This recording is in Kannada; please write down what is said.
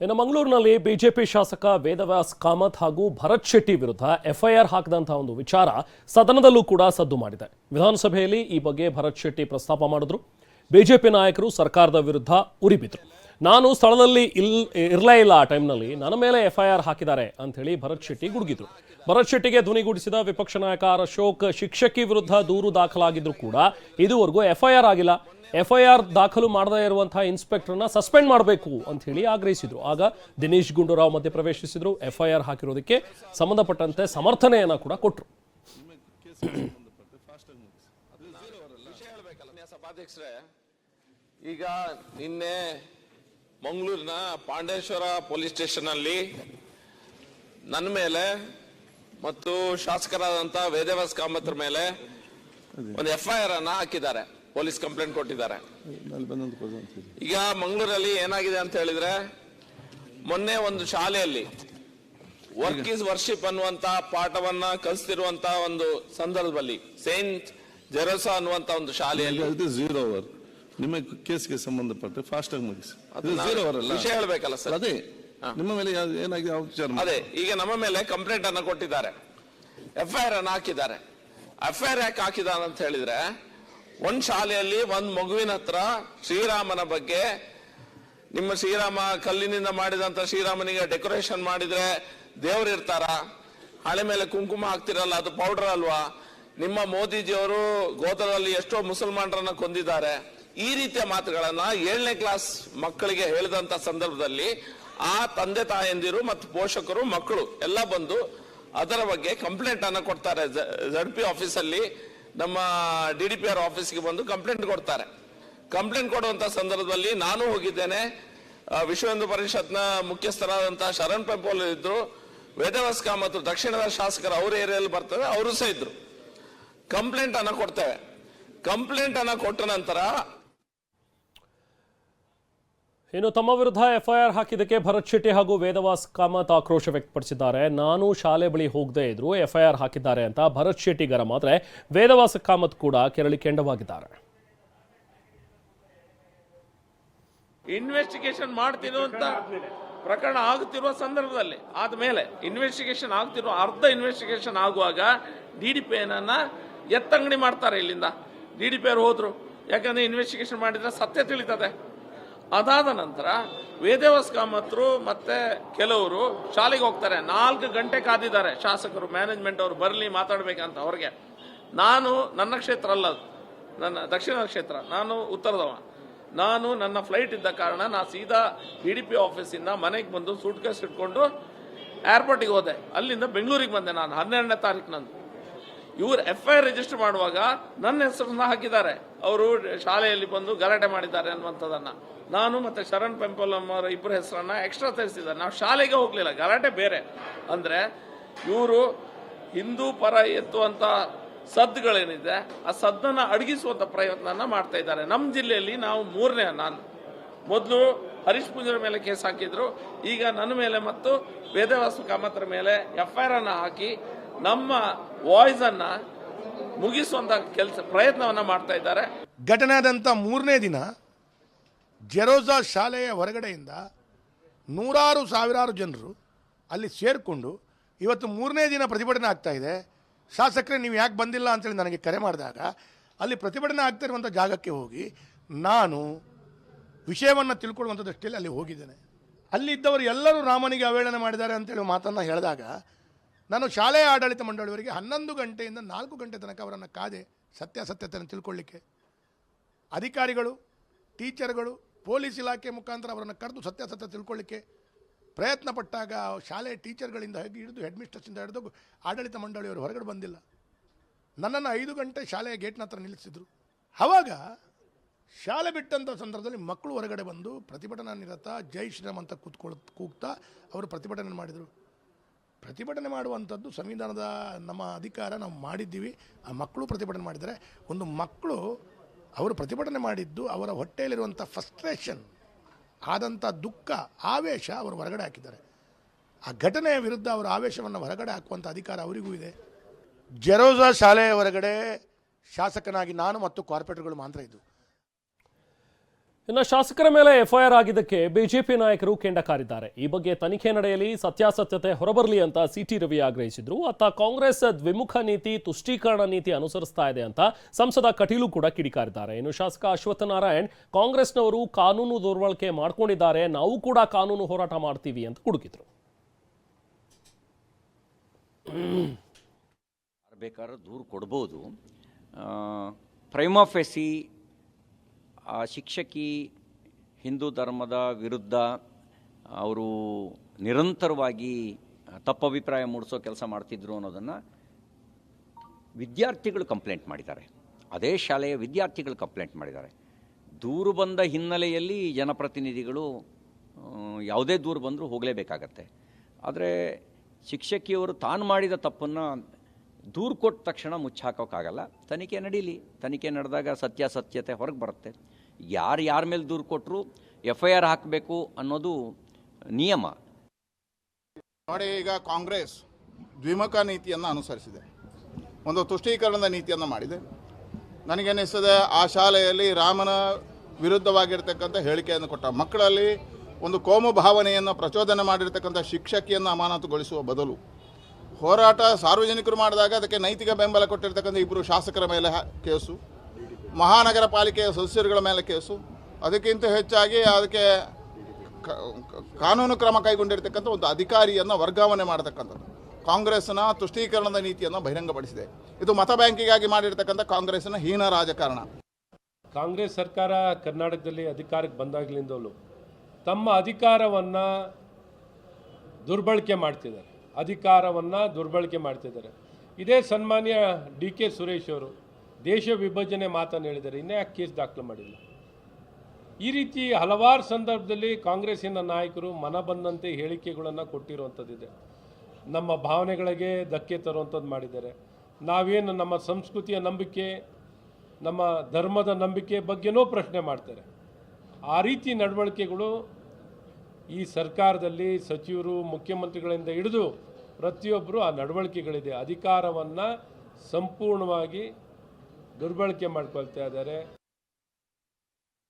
ಇನ್ನು ಮಂಗಳೂರಿನಲ್ಲಿ ಬಿಜೆಪಿ ಶಾಸಕ ವೇದವ್ಯಾಸ್ ಕಾಮತ್ ಹಾಗೂ ಭರತ್ ಶೆಟ್ಟಿ ವಿರುದ್ಧ ಎಫ್ಐಆರ್ ಹಾಕಿದಂತಹ ಒಂದು ವಿಚಾರ ಸದನದಲ್ಲೂ ಕೂಡ ಸದ್ದು ಮಾಡಿದೆ. ವಿಧಾನಸಭೆಯಲ್ಲಿ ಈ ಬಗ್ಗೆ ಭರತ್ ಶೆಟ್ಟಿ ಪ್ರಸ್ತಾಪ ಮಾಡಿದ್ರು. ಬಿಜೆಪಿ ನಾಯಕರು ಸರ್ಕಾರದ ವಿರುದ್ಧ ಉರಿಬಿದ್ರು. ನಾನು ಸ್ಥಳದಲ್ಲಿ ಇಲ್, ಇರಲೇ ಇಲ್ಲ ಆ ಟೈಮ್ನಲ್ಲಿ. ನನ್ನ ಮೇಲೆ ಎಫ್ ಐ ಆರ್ ಹಾಕಿದ್ದಾರೆ ಅಂಥೇಳಿ ಭರತ್ ಶೆಟ್ಟಿ ಗುಡುಗಿದ್ರು. ಭರತ್ ಶೆಟ್ಟಿಗೆ ಧ್ವನಿಗೂಡಿಸಿದ ವಿಪಕ್ಷ ನಾಯಕ ಆರ್ ಅಶೋಕ್ ಶಿಕ್ಷಕಿ ವಿರುದ್ಧ ದೂರು ದಾಖಲಾಗಿದ್ರು ಕೂಡ ಇದುವರೆಗೂ ಎಫ್ ಐ ಆರ್ ಆಗಿಲ್ಲ. ಎಫ್ ಐ ಆರ್ ದಾಖಲು ಮಾಡದೇ ಇರುವಂತಹ ಇನ್ಸ್ಪೆಕ್ಟರ್ನ ಸಸ್ಪೆಂಡ್ ಮಾಡಬೇಕು ಅಂತ ಹೇಳಿ ಆಗ್ರಹಿಸಿದ್ರು. ಆಗ ದಿನೇಶ್ ಗುಂಡೂರಾವ್ ಮಧ್ಯೆ ಪ್ರವೇಶಿಸಿದ್ರು. ಆರ್ ಹಾಕಿರೋದಕ್ಕೆ ಸಂಬಂಧಪಟ್ಟಂತೆ ಸಮರ್ಥನೆಯನ್ನ ಕೂಡ ಕೊಟ್ಟರು ಈಗ ನಿನ್ನೆ ಮಂಗಳೂರಿನ ಪಾಂಡೇಶ್ವರ ಪೊಲೀಸ್ ಸ್ಟೇಷನ್ ಅಲ್ಲಿ ನನ್ನ ಮೇಲೆ ಮತ್ತು ಶಾಸಕರಾದಂತ ವೇದವ್ಯಾಸ್ ಕಾಮತ್ರ ಮೇಲೆ ಒಂದು ಎಫ್ ಐ ಆರ್ ಅನ್ನ ಹಾಕಿದ್ದಾರೆ, ಪೊಲೀಸ್ ಕಂಪ್ಲೇಂಟ್ ಕೊಟ್ಟಿದ್ದಾರೆ. ಈಗ ಮಂಗಳೂರಲ್ಲಿ ಏನಾಗಿದೆ ಅಂತ ಹೇಳಿದ್ರೆ, ಮೊನ್ನೆ ಒಂದು ಶಾಲೆಯಲ್ಲಿ ವರ್ಕ್ ಈಸ್ ವರ್ಷಿಪ್ ಅನ್ನುವಂತ ಪಾಠವನ್ನ ಕಲಿಸ್ತಿರುವಂತ ಒಂದು ಸಂದರ್ಭದಲ್ಲಿ ಸೇಂಟ್ ಜೆರೋಸಾ ಅನ್ನುವಂತ ಒಂದು ಶಾಲೆಯಲ್ಲಿ ನಿಮ್ಮ ಕೇಸ್ಗೆ ಸಂಬಂಧಪಟ್ಟ ಫಾಸ್ಟ್ ಆಗಿ ಮುಗಿಸಿ ಝೀರೋ ವಿಷಯ ಹೇಳ್ಬೇಕಲ್ಲ ಸರ್. ಅದೇ ನಿಮ್ಮ ಮೇಲೆ ಯಾ- ಏನಾಗಿದೆ ಯಾವ ವಿಚಾರ ಮಾಡಿ? ಅದೇ ಈಗ ನಮ್ಮ ಮೇಲೆ ಕಂಪ್ಲೇಂಟ್ ಅನ್ನ ಕೊಟ್ಟಿದ್ದಾರೆ. ಎಫ್ ಐ ಆರ್ ಅನ್ನು ಹಾಕಿದ್ದಾರೆ. ಎಫ್ ಐ ಆರ್ ಯಾಕೆ ಹಾಕಿದಾನ ಅಂತ ಹೇಳಿದ್ರೆ ಒಂದ್ ಶಾಲೆಯಲ್ಲಿ ಒಂದ್ ಮಗುವಿನ ಹತ್ರ ಶ್ರೀರಾಮನ ಬಗ್ಗೆ ನಿಮ್ಮ ಶ್ರೀರಾಮ ಕಲ್ಲಿನಿಂದ ಮಾಡಿದಂತ ಶ್ರೀರಾಮನಿಗೆ ಡೆಕೋರೇಷನ್ ಮಾಡಿದ್ರೆ ದೇವ್ರು ಇರ್ತಾರ? ಹಳೆ ಮೇಲೆ ಕುಂಕುಮ ಹಾಕ್ತಿರಲ್ಲ ಅದು ಪೌಡರ್ ಅಲ್ವಾ? ನಿಮ್ಮ ಮೋದಿಜಿಯವರು ಗೋತ್ರದಲ್ಲಿ ಎಷ್ಟೋ ಮುಸಲ್ಮಾನರನ್ನ ಕೊಂದಿದ್ದಾರೆ. ಈ ರೀತಿಯ ಮಾತುಗಳನ್ನ ಏಳನೇ ಕ್ಲಾಸ್ ಮಕ್ಕಳಿಗೆ ಹೇಳಿದಂತ ಸಂದರ್ಭದಲ್ಲಿ ಆ ತಂದೆ ತಾಯಂದಿರು ಮತ್ತು ಪೋಷಕರು, ಮಕ್ಕಳು ಎಲ್ಲ ಬಂದು ಅದರ ಬಗ್ಗೆ ಕಂಪ್ಲೇಂಟ್ ಅನ್ನ ಕೊಡ್ತಾರೆ. ಜಡ್ ಪಿ ಆಫೀಸಲ್ಲಿ ನಮ್ಮ ಡಿ ಡಿ ಪಿ ಆರ್ ಆಫೀಸ್ಗೆ ಬಂದು ಕಂಪ್ಲೇಂಟ್ ಕೊಡ್ತಾರೆ. ಕಂಪ್ಲೇಂಟ್ ಕೊಡುವಂತ ಸಂದರ್ಭದಲ್ಲಿ ನಾನು ಹೋಗಿದ್ದೇನೆ. ವಿಶ್ವ ಹಿಂದೂ ಪರಿಷತ್ನ ಮುಖ್ಯಸ್ಥರಾದಂತಹ ಶರಣ್ ಪೆಂಪೋಲ್ ಇದ್ರು. ವೇದವಸ್ಕ ಮತ್ತು ದಕ್ಷಿಣದ ಶಾಸಕರು ಅವ್ರ ಏರಿಯಲ್ಲಿ ಬರ್ತಾರೆ ಅವರು ಸಹ ಇದ್ರು. ಕಂಪ್ಲೇಂಟ್ ಅನ್ನ ಕೊಡ್ತೇವೆ. ಕಂಪ್ಲೇಂಟ್ ಅನ್ನ ಕೊಟ್ಟ ನಂತರ ಇನ್ನು ತಮ್ಮ ವಿರುದ್ಧ ಎಫ್ಐಆರ್ ಹಾಕಿದ್ದಕ್ಕೆ ಭರತ್ ಶೆಟ್ಟಿ ಹಾಗೂ ವೇದವಾಸ್ ಕಾಮತ್ ಆಕ್ರೋಶ ವ್ಯಕ್ತಪಡಿಸಿದ್ದಾರೆ. ನಾನು ಶಾಲೆ ಬಳಿ ಹೋಗದೇ ಇದ್ರು ಎಫ್ಐಆರ್ ಹಾಕಿದ್ದಾರೆ ಅಂತ ಭರತ್ ಶೆಟ್ಟಿ ಗರಂ ವೇದವಾಸ ವೇದವಾಸ್ ಕಾಮತ್ ಕೂಡ ಕೆರಳಿ ಕೆಂಡವಾಗಿದ್ದಾರೆ ಇನ್ವೆಸ್ಟಿಗೇಷನ್ ಮಾಡ್ತಿರುವಂತ ಪ್ರಕರಣ ಆಗುತ್ತಿರುವ ಸಂದರ್ಭದಲ್ಲಿ ಆದ್ಮೇಲೆ ಇನ್ವೆಸ್ಟಿಗೇಷನ್ ಆಗ್ತಿರುವ ಅರ್ಧ ಇನ್ವೆಸ್ಟಿಗೇಷನ್ ಆಗುವಾಗ ಡಿ ಡಿ ಪಿ ಏನನ್ನ ಎತ್ತಂಗಡಿ ಮಾಡ್ತಾರೆ ಇಲ್ಲಿಂದ. ಡಿ ಡಿ ಪಿ ಅವರು ಹೋದ್ರು. ಯಾಕಂದ್ರೆ ಇನ್ವೆಸ್ಟಿಗೇಷನ್ ಮಾಡಿದ್ರೆ ಸತ್ಯ ತಿಳಿತದೆ. ಅದಾದ ನಂತರ ವೇದೇವಸ್ಕಾಮತ್ರು ಮತ್ತೆ ಕೆಲವರು ಶಾಲೆಗೆ ಹೋಗ್ತಾರೆ. ನಾಲ್ಕು ಗಂಟೆ ಕಾದಿದ್ದಾರೆ. ಶಾಸಕರು ಮ್ಯಾನೇಜ್ಮೆಂಟ್ ಅವರು ಬರಲಿ ಮಾತಾಡ್ಬೇಕಂತ ಅವ್ರಿಗೆ. ನಾನು ನನ್ನ ಕ್ಷೇತ್ರ ಅಲ್ಲ. ನನ್ನ ದಕ್ಷಿಣ ಕ್ಷೇತ್ರ. ನಾನು ಉತ್ತರದವ. ನಾನು ನನ್ನ ಫ್ಲೈಟ್ ಇದ್ದ ಕಾರಣ ನಾ ಸೀದಾ ಡಿ ಡಿ ಪಿ ಆಫೀಸಿಂದ ಮನೆಗೆ ಬಂದು ಸೂಟ್ ಕೇಸ್ ಇಟ್ಕೊಂಡು ಏರ್ಪೋರ್ಟಿಗೆ ಹೋದೆ. ಅಲ್ಲಿಂದ ಬೆಂಗಳೂರಿಗೆ ಬಂದೆ ನಾನು. ಹನ್ನೆರಡನೇ ತಾರೀಕಿನಂದು ಇವ್ರು ಎಫ್ ಐ ರಿಜಿಸ್ಟರ್ ಮಾಡುವಾಗ ನನ್ನ ಹೆಸರನ್ನ ಹಾಕಿದ್ದಾರೆ. ಅವರು ಶಾಲೆಯಲ್ಲಿ ಬಂದು ಗಲಾಟೆ ಮಾಡಿದ್ದಾರೆ ಅನ್ನುವಂಥದ್ದನ್ನು. ನಾನು ಮತ್ತು ಶರಣ್ ಪೆಂಪಲಂ ಅವರ ಇಬ್ಬರ ಹೆಸರನ್ನು ಎಕ್ಸ್ಟ್ರಾ ತರಿಸಿದ್ದಾರೆ. ನಾವು ಶಾಲೆಗೆ ಹೋಗಲಿಲ್ಲ, ಗಲಾಟೆ ಬೇರೆ. ಅಂದರೆ ಇವರು ಹಿಂದೂ ಪರ ಎತ್ತುವಂಥ ಸದ್ದುಗಳೇನಿದೆ ಆ ಸದ್ದನ್ನು ಅಡಗಿಸುವಂಥ ಪ್ರಯತ್ನನ ಮಾಡ್ತಾ ಇದ್ದಾರೆ. ನಮ್ಮ ಜಿಲ್ಲೆಯಲ್ಲಿ ನಾವು ಮೂರನೇ, ನಾನು ಮೊದಲು ಹರೀಶ್ ಪೂಜರ ಮೇಲೆ ಕೇಸ್ ಹಾಕಿದ್ರು. ಈಗ ನನ್ನ ಮೇಲೆ ಮತ್ತು ವೇದವಾಸು ಕಾಮತ್ರ ಮೇಲೆ ಎಫ್ ಐ ಆರ್ ಅನ್ನು ಹಾಕಿ ನಮ್ಮ ವಾಯ್ಸ್ ಅನ್ನ ಮುಗಿಸುವಂತ ಕೆಲಸ, ಪ್ರಯತ್ನವನ್ನ ಮಾಡ್ತಾ ಇದ್ದಾರೆ. ಘಟನೆಯಾದಂತ ಮೂರನೇ ದಿನ ಜೆರೋಸಾ ಶಾಲೆಯ ಹೊರಗಡೆಯಿಂದ ನೂರಾರು ಸಾವಿರಾರು ಜನರು ಅಲ್ಲಿ ಸೇರಿಕೊಂಡು ಇವತ್ತು ಮೂರನೇ ದಿನ ಪ್ರತಿಭಟನೆ ಆಗ್ತಾ ಇದೆ. ಶಾಸಕರೇ, ನೀವು ಯಾಕೆ ಬಂದಿಲ್ಲ ಅಂತೇಳಿ ನನಗೆ ಕರೆ ಮಾಡಿದಾಗ, ಅಲ್ಲಿ ಪ್ರತಿಭಟನೆ ಆಗ್ತಾ ಇರುವಂಥ ಜಾಗಕ್ಕೆ ಹೋಗಿ ನಾನು ವಿಷಯವನ್ನು ತಿಳ್ಕೊಳ್ಳುವಂಥ ದೃಷ್ಟಿಯಲ್ಲಿ ಅಲ್ಲಿ ಹೋಗಿದ್ದೇನೆ. ಅಲ್ಲಿದ್ದವರು ಎಲ್ಲರೂ ರಾಮನಿಗೆ ಅವೇಳನ ಮಾಡಿದ್ದಾರೆ ಅಂತೇಳಿ ಮಾತನ್ನು ಹೇಳಿದಾಗ ನಾನು ಶಾಲೆಯ ಆಡಳಿತ ಮಂಡಳಿಯವರಿಗೆ ಹನ್ನೊಂದು ಗಂಟೆಯಿಂದ ನಾಲ್ಕು ಗಂಟೆ ತನಕ ಅವರನ್ನು ಕಾದೆ ಸತ್ಯಾಸತ್ಯತೆಯನ್ನು ತಿಳ್ಕೊಳ್ಳಿಕ್ಕೆ. ಅಧಿಕಾರಿಗಳು, ಟೀಚರ್ಗಳು, ಪೊಲೀಸ್ ಇಲಾಖೆ ಮುಖಾಂತರ ಅವರನ್ನು ಕರೆದು ಸತ್ಯಾಸತ್ಯ ತಿಳ್ಕೊಳ್ಳಿಕ್ಕೆ ಪ್ರಯತ್ನ ಪಟ್ಟಾಗ ಶಾಲೆ ಟೀಚರ್ಗಳಿಂದ ಹಿಡಿದು ಹೆಡ್ ಮಿಸ್ಟ್ರೆಸ್ಸಿಂದ ಹಿಡಿದು ಆಡಳಿತ ಮಂಡಳಿಯವರು ಹೊರಗಡೆ ಬಂದಿಲ್ಲ. ನನ್ನನ್ನು ಐದು ಗಂಟೆ ಶಾಲೆಯ ಗೇಟ್ನ ಹತ್ರ ನಿಲ್ಲಿಸಿದ್ರು. ಆವಾಗ ಶಾಲೆ ಬಿಟ್ಟಂಥ ಸಂದರ್ಭದಲ್ಲಿ ಮಕ್ಕಳು ಹೊರಗಡೆ ಬಂದು ಪ್ರತಿಭಟನಾ ನಿರತ ಜೈ ಶ್ರೀರಾಮ್ ಅಂತ ಕೂತ್ಕೊಳ್, ಕೂಗ್ತಾ ಅವರು ಪ್ರತಿಭಟನೆ ಮಾಡಿದರು. ಪ್ರತಿಭಟನೆ ಮಾಡುವಂಥದ್ದು ಸಂವಿಧಾನದ ನಮ್ಮ ಅಧಿಕಾರ ನಾವು ಮಾಡಿದ್ದೀವಿ. ಆ ಮಕ್ಕಳು ಪ್ರತಿಭಟನೆ ಮಾಡಿದರೆ ಒಂದು ಮಕ್ಕಳು ಅವರು ಪ್ರತಿಭಟನೆ ಮಾಡಿದ್ದು ಅವರ ಹೊಟ್ಟೆಯಲ್ಲಿರುವಂಥ ಫಸ್ಟ್ರೇಷನ್ ಆದಂಥ ದುಃಖ, ಆವೇಶ ಅವರು ಹೊರಗಡೆ ಹಾಕಿದ್ದಾರೆ. ಆ ಘಟನೆಯ ವಿರುದ್ಧ ಅವರ ಆವೇಶವನ್ನು ಹೊರಗಡೆ ಹಾಕುವಂಥ ಅಧಿಕಾರ ಅವರಿಗೂ ಇದೆ. ಜೆರೋಜಾ ಶಾಲೆಯ ಹೊರಗಡೆ ಶಾಸಕನಾಗಿ ನಾನು ಮತ್ತು ಕಾರ್ಪೊರೇಟರ್ಗಳು ಮಾತ್ರ ಇದ್ದು ಇನ್ನು ಶಾಸಕರ ಮೇಲೆ ಎಫ್ಐಆರ್ ಆಗಿದ್ದಕ್ಕೆ ಬಿಜೆಪಿ ನಾಯಕರು ಕೆಂಡ ಕಾರಿದ್ದಾರೆ. ಈ ಬಗ್ಗೆ ತನಿಖೆ ನಡೆಯಲಿ, ಸತ್ಯಾಸತ್ಯತೆ ಹೊರಬರಲಿ ಅಂತ ಸಿಟಿ ರವಿ ಆಗ್ರಹಿಸಿದ್ರು. ಅತ್ತ ಕಾಂಗ್ರೆಸ್ ದ್ವಿಮುಖ ನೀತಿ, ತುಷ್ಟೀಕರಣ ನೀತಿ ಅನುಸರಿಸ್ತಾ ಇದೆ ಅಂತ ಸಂಸದ ಕಟೀಲು ಕೂಡ ಕಿಡಿಕಾರಿದ್ದಾರೆ. ಇನ್ನು ಶಾಸಕ ಅಶ್ವತ್ಥ ನಾರಾಯಣ್, ಕಾಂಗ್ರೆಸ್ನವರು ಕಾನೂನು ದುರ್ಬಳಕೆ ಮಾಡ್ಕೊಂಡಿದ್ದಾರೆ. ನಾವು ಕೂಡ ಕಾನೂನು ಹೋರಾಟ ಮಾಡ್ತೀವಿ ಅಂತ ಕುಡುಕಿದ್ರು ಬೇಕಾದ್ರೆ ದೂರು ಕೊಡ್ಬೋದು. ಪ್ರೈಮಾಫೆಸಿ ಆ ಶಿಕ್ಷಕಿ ಹಿಂದೂ ಧರ್ಮದ ವಿರುದ್ಧ ಅವರು ನಿರಂತರವಾಗಿ ತಪ್ಪಭಿಪ್ರಾಯ ಮೂಡಿಸೋ ಕೆಲಸ ಮಾಡ್ತಿದ್ರು ಅನ್ನೋದನ್ನು ವಿದ್ಯಾರ್ಥಿಗಳು ಕಂಪ್ಲೇಂಟ್ ಮಾಡಿದ್ದಾರೆ. ಅದೇ ಶಾಲೆಯ ವಿದ್ಯಾರ್ಥಿಗಳು ಕಂಪ್ಲೇಂಟ್ ಮಾಡಿದ್ದಾರೆ. ದೂರು ಬಂದ ಹಿನ್ನೆಲೆಯಲ್ಲಿ ಜನಪ್ರತಿನಿಧಿಗಳು ಯಾವುದೇ ದೂರು ಬಂದರೂ ಹೋಗಲೇಬೇಕಾಗತ್ತೆ. ಆದರೆ ಶಿಕ್ಷಕಿಯವರು ತಾನು ಮಾಡಿದ ತಪ್ಪನ್ನು ದೂರು ಕೊಟ್ಟ ತಕ್ಷಣ ಮುಚ್ಚಾಕೋಕ್ಕಾಗಲ್ಲ. ತನಿಖೆ ನಡೀಲಿ. ತನಿಖೆ ನಡೆದಾಗ ಸತ್ಯಾಸತ್ಯತೆ ಹೊರಗೆ ಬರುತ್ತೆ. ಯಾರು ಯಾರ ಮೇಲೆ ದೂರು ಕೊಟ್ಟರು ಎಫ್ ಐ ಆರ್ ಹಾಕಬೇಕು ಅನ್ನೋದು ನಿಯಮ. ನೋಡಿ, ಈಗ ಕಾಂಗ್ರೆಸ್ ದ್ವಿಮುಖ ನೀತಿಯನ್ನು ಅನುಸರಿಸಿದೆ. ಒಂದು ತುಷ್ಟೀಕರಣದ ನೀತಿಯನ್ನು ಮಾಡಿದೆ. ನನಗನ್ನಿಸ್ತದೆ, ಆ ಶಾಲೆಯಲ್ಲಿ ರಾಮನ ವಿರುದ್ಧವಾಗಿರ್ತಕ್ಕಂಥ ಹೇಳಿಕೆಯನ್ನು ಕೊಟ್ಟ ಮಕ್ಕಳಲ್ಲಿ ಒಂದು ಕೋಮು ಭಾವನೆಯನ್ನು ಪ್ರಚೋದನೆ ಮಾಡಿರ್ತಕ್ಕಂಥ ಶಿಕ್ಷಕಿಯನ್ನು ಅಮಾನತುಗೊಳಿಸುವ ಬದಲು ಹೋರಾಟ ಸಾರ್ವಜನಿಕರು ಮಾಡಿದಾಗ ಅದಕ್ಕೆ ನೈತಿಕ ಬೆಂಬಲ ಕೊಟ್ಟಿರ್ತಕ್ಕಂಥ ಇಬ್ಬರು ಶಾಸಕರ ಮೇಲೆ ಕೇಸು. ಮಹಾನಗರ ಪಾಲಿಕೆಯ ಸದಸ್ಯರುಗಳ ಮೇಲೆ ಕೇಸು. ಅದಕ್ಕಿಂತ ಹೆಚ್ಚಾಗಿ ಅದಕ್ಕೆ ಕಾನೂನು ಕ್ರಮ ಕೈಗೊಂಡಿರ್ತಕ್ಕಂಥ ಒಂದು ಅಧಿಕಾರಿಯನ್ನು ವರ್ಗಾವಣೆ ಮಾಡತಕ್ಕಂಥದ್ದು. ಕಾಂಗ್ರೆಸ್ನ ತುಷ್ಟೀಕರಣದ ನೀತಿಯನ್ನು ಬಹಿರಂಗಪಡಿಸಿದೆ. ಇದು ಮತ ಬ್ಯಾಂಕಿಗಾಗಿ ಮಾಡಿರ್ತಕ್ಕಂಥ ಕಾಂಗ್ರೆಸ್ನ ಹೀನ ರಾಜಕಾರಣ. ಕಾಂಗ್ರೆಸ್ ಸರ್ಕಾರ ಕರ್ನಾಟಕದಲ್ಲಿ ಅಧಿಕಾರಕ್ಕೆ ಬಂದಾಗಲಿಂದಲೂ ತಮ್ಮ ಅಧಿಕಾರವನ್ನು ದುರ್ಬಳಕೆ ಮಾಡ್ತಿದ್ದಾರೆ. ಅಧಿಕಾರವನ್ನು ದುರ್ಬಳಕೆ ಮಾಡ್ತಿದ್ದಾರೆ. ಇದೇ ಸನ್ಮಾನ್ಯ ಡಿ ಕೆ ಸುರೇಶ್ ಅವರು ದೇಶ ವಿಭಜನೆ ಮಾತನ್ನು ಹೇಳಿದ್ದಾರೆ. ಇನ್ನೇ ಯಾಕೆ ಕೇಸ್ ದಾಖಲು ಮಾಡಿಲ್ಲ? ಈ ರೀತಿ ಹಲವಾರು ಸಂದರ್ಭದಲ್ಲಿ ಕಾಂಗ್ರೆಸ್ಸಿನ ನಾಯಕರು ಮನ ಬಂದಂತೆ ಹೇಳಿಕೆಗಳನ್ನು ಕೊಟ್ಟಿರುವಂಥದ್ದಿದೆ. ನಮ್ಮ ಭಾವನೆಗಳಿಗೆ ಧಕ್ಕೆ ತರುವಂಥದ್ದು ಮಾಡಿದ್ದಾರೆ. ನಾವೇನು ನಮ್ಮ ಸಂಸ್ಕೃತಿಯ ನಂಬಿಕೆ, ನಮ್ಮ ಧರ್ಮದ ನಂಬಿಕೆ ಬಗ್ಗೆನೂ ಪ್ರಶ್ನೆ ಮಾಡ್ತಾರೆ. ಆ ರೀತಿ ನಡವಳಿಕೆಗಳು ಈ ಸರ್ಕಾರದಲ್ಲಿ ಸಚಿವರು, ಮುಖ್ಯಮಂತ್ರಿಗಳಿಂದ ಹಿಡಿದು ಪ್ರತಿಯೊಬ್ಬರು ಆ ನಡವಳಿಕೆಗಳಿದೆ. ಅಧಿಕಾರವನ್ನು ಸಂಪೂರ್ಣವಾಗಿ ದುರ್ಬಳಕೆ ಮಾಡ್ಕೊಳ್ತಾ ಇದ್ದಾರೆ.